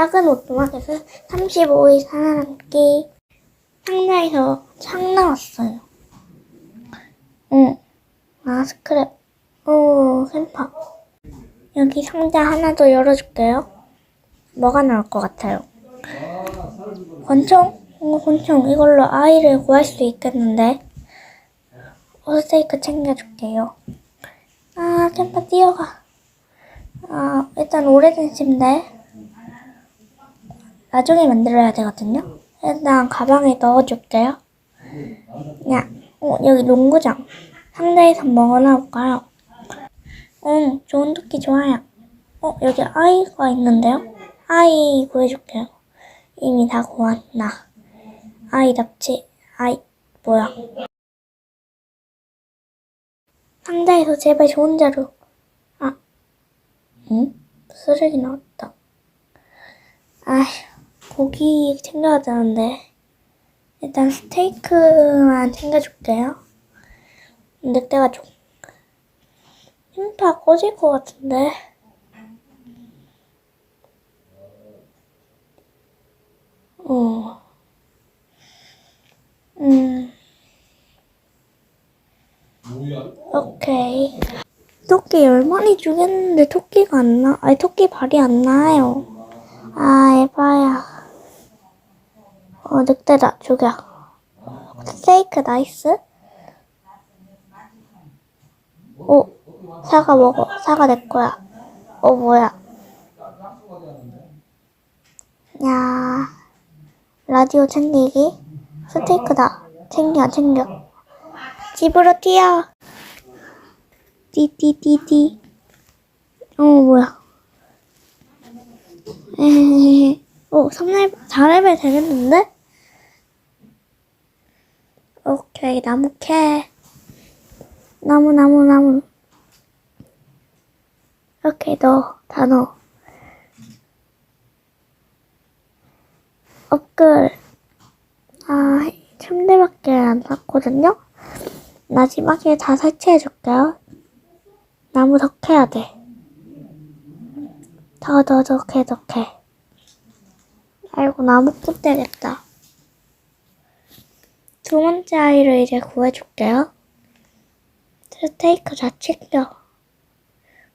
작은 오토마켓은 35일 살아남기. 상자에서 창 나왔어요. 응. 아, 스크랩. 오, 샘파. 여기 상자 하나 더 열어줄게요. 뭐가 나올 것 같아요? 권총? 어, 권총. 이걸로 아이를 구할 수 있겠는데. 어, 스테이크 챙겨줄게요. 아, 샘파 뛰어가. 아, 일단 오래된 침대. 나중에 만들어야 되거든요. 일단 가방에 넣어줄게요. 야, 어, 여기 농구장. 상자에서 뭐가 나올까요? 응, 좋은 토끼 좋아요. 어, 여기 아이가 있는데요? 아이 구해줄게요. 이미 다 구웠나. 아이 납치. 아이, 뭐야. 상자에서 제발 좋은 자루. 아, 응? 쓰레기 나왔다. 아휴, 고기 챙겨야 되는데. 일단 스테이크만 챙겨줄게요. 늑대가 좀 힘파 꺼질 것 같은데. 어. 음, 오케이. 토끼 열 마리 주겠는데 토끼가 안 나, 아니 토끼 발이 안 나요. 아, 에바야. 어, 늑대다, 죽여. 스테이크 나이스. 오, 사과 먹어. 사과 내 거야. 어, 뭐야. 야, 라디오 챙기기. 스테이크다. 챙겨, 챙겨. 집으로 뛰어. 띠띠띠띠. 어, 뭐야. 에헤헤. 오, 3레벨, 4레벨 되겠는데? 오케이, 나무 캐. 나무, 나무, 나무. 오케이. 다 넣어. 업글. 아, 침대밖에 안 샀거든요? 마지막에 다 설치해줄게요. 나무 더 캐야 돼. 더, 더, 더 캐, 더 캐. 아이고, 나무 꾼 되겠다. 두 번째 아이를 이제 구해줄게요. 스테이크 다 챙겨.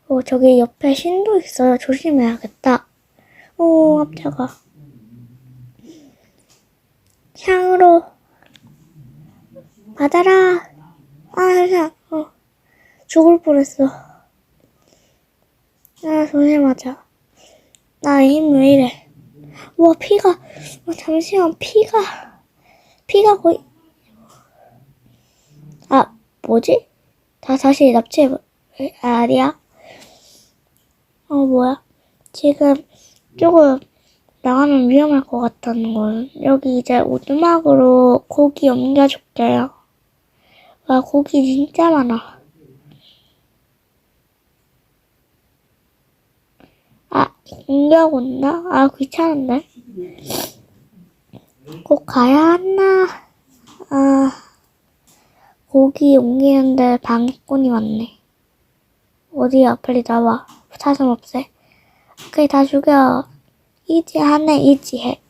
오, 저기 옆에 신도 있어요. 조심해야겠다. 오, 깜짝아. 향으로 받아라. 아, 향. 어. 죽을 뻔했어. 아, 조심하자. 나 힘 왜 이래. 와, 피가, 와, 잠시만, 피가, 피가 거의, 아, 뭐지? 다 다시 납치해, 아, 아니야? 어, 뭐야? 지금 조금 나가면 위험할 것 같다는 걸. 여기 이제 오두막으로 고기 옮겨줄게요. 와, 고기 진짜 많아. 아, 옮겨온나? 아, 귀찮은데. 꼭 가야 하나? 아, 고기 옮기는데 방해꾼이 왔네. 어디야? 빨리 나와. 사슴 없애. 오케이, 다 죽여. 이지 하네, 이지 해.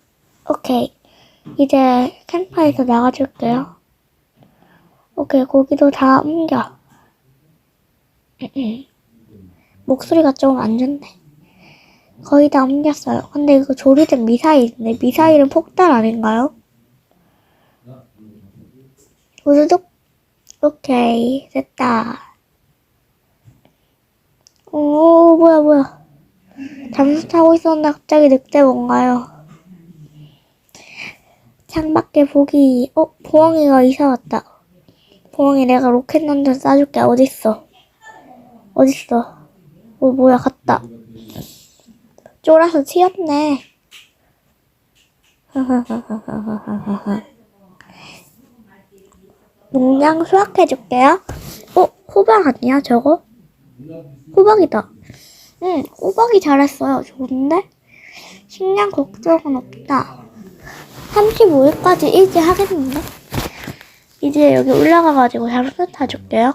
오케이. 이제 캠프에서 나가줄게요. 오케이, 고기도 다 옮겨. 목소리가 조금 안 좋네. 거의 다 옮겼어요. 근데 이거 조리된 미사일인데, 미사일은 폭탄 아닌가요? 우두둑? 오케이, 됐다. 오, 뭐야, 뭐야. 잠수 타고 있었는데 갑자기 늑대 뭔가요? 창밖에 보기, 어, 보엉이가 이사 왔다. 보엉이 내가 로켓 런처 쏴줄게. 어딨어? 어딨어? 어, 뭐야, 갔다. 쫄아서 튀었네. 농장 수확해줄게요. 어, 호박 아니야, 저거? 호박이다. 응, 호박이 잘했어요. 좋은데? 식량 걱정은 없다. 35일까지 일찍 하겠는데? 이제 여기 올라가가지고 잠수 타줄게요.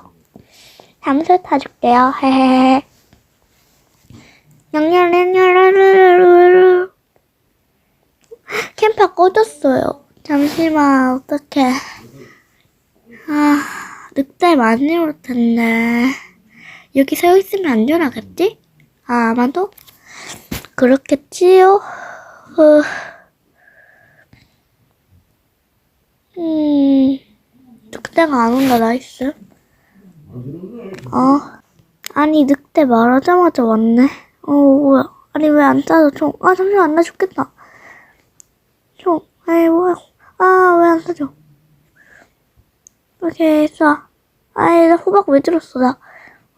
잠수 타줄게요. 헤헤헤. 양양양양양양양 캠파 꺼졌어요. 잠시만, 어떡해. 아, 늑대 많이 올 텐데. 여기 서 있으면 안전하겠지? 아, 아마도? 그렇겠지요? 어. 음, 늑대가 안 온다, 나이스. 어. 아니, 늑대 말하자마자 왔네. 어, 뭐야. 아니, 왜 안 따져, 총. 아, 잠시만, 나 죽겠다. 총. 아이, 뭐야. 아, 왜 안 따져. 오케이, 쏴. 아이, 나 호박 왜 들었어, 나.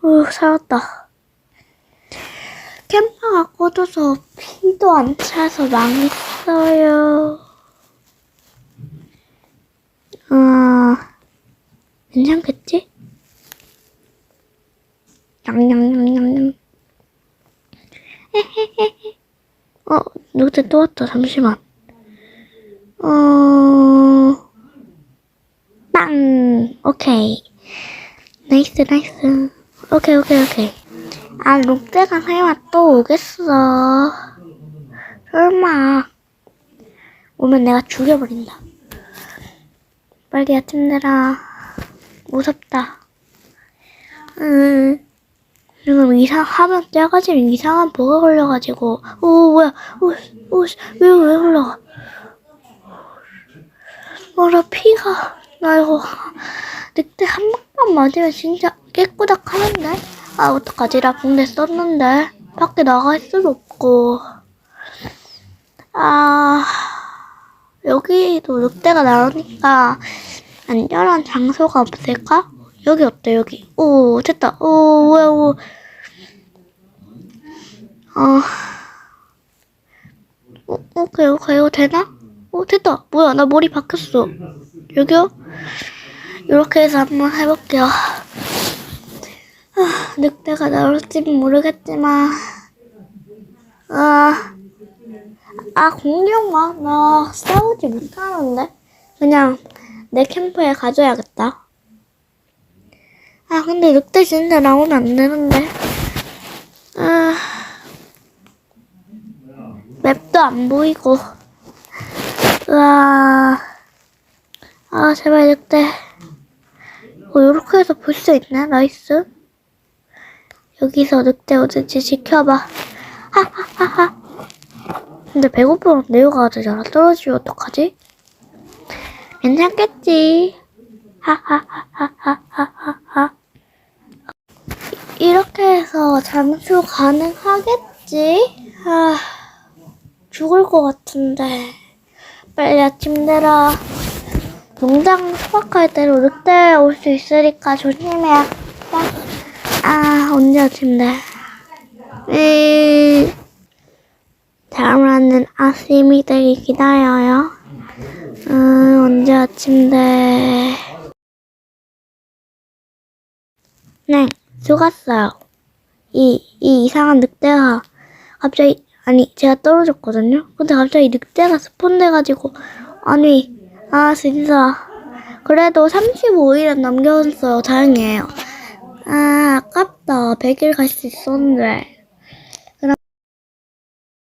우, 살았다. 캠퍼가 꺼져서 피도 안 차서 망했어요. 아, 괜찮겠지? 냥냥냥냥냥. 어, 누구한테 또 왔다. 잠시만. 어, 빵. 오케이. 나이스, 나이스. 오케이, 오케이, 오케이. 아, 롯데가 설마 또 오겠어. 설마. 오면 내가 죽여버린다. 빨리 아침 내라. 무섭다. 음. 지금 이상, 하면 작아지면 이상한 버그 걸려가지고. 오, 뭐야. 오, 오, 씨, 왜, 왜 올라가. 어, 나 피가. 나 이거. 늑대 한 방만 맞으면 진짜 깨꾸닥 하는데? 아, 어떡하지? 나 붕대 썼는데. 밖에 나갈 수도 없고. 아, 여기도 늑대가 나오니까 안전한 장소가 없을까? 여기 어때, 여기? 오, 됐다. 오, 뭐야, 오. 어. 오, 오케이, 오케이. 이거 되나? 오, 됐다. 뭐야, 나 머리 바뀌었어. 여기요? 이렇게 해서 한번 해볼게요. 아, 늑대가 나올지는 모르겠지만, 아, 아, 공룡아, 나 싸우지 못하는데? 그냥 내 캠프에 가져야겠다. 아, 근데 늑대 진짜 나오면 안 되는데. 아, 맵도 안 보이고. 으 아, 아, 제발 늑대. 어, 요렇게 해서 볼 수 있네. 나이스. 여기서 늑대 오든지 지켜봐. 하하하하. 근데 배고프면 내려가야 되잖아. 떨어지면 어떡하지? 괜찮겠지. 하하하하하하하. 이렇게 해서 잠수 가능하겠지? 아, 죽을 것 같은데. 빨리 아침 되라. 농장 수확할 때로 늑대 올 수 있으니까 조심해야겠다. 아, 언제 아침돼? 음, 다음에는 아침이 되기 기다려요. 음, 언제 아침돼? 네, 죽었어요. 이, 이 이상한 늑대가 갑자기, 아니, 제가 떨어졌거든요? 근데 갑자기 늑대가 스폰돼가지고, 아니, 아, 진짜. 그래도 35일은 남겨놨어요. 다행이에요. 아, 아깝다. 100일 갈 수 있었는데.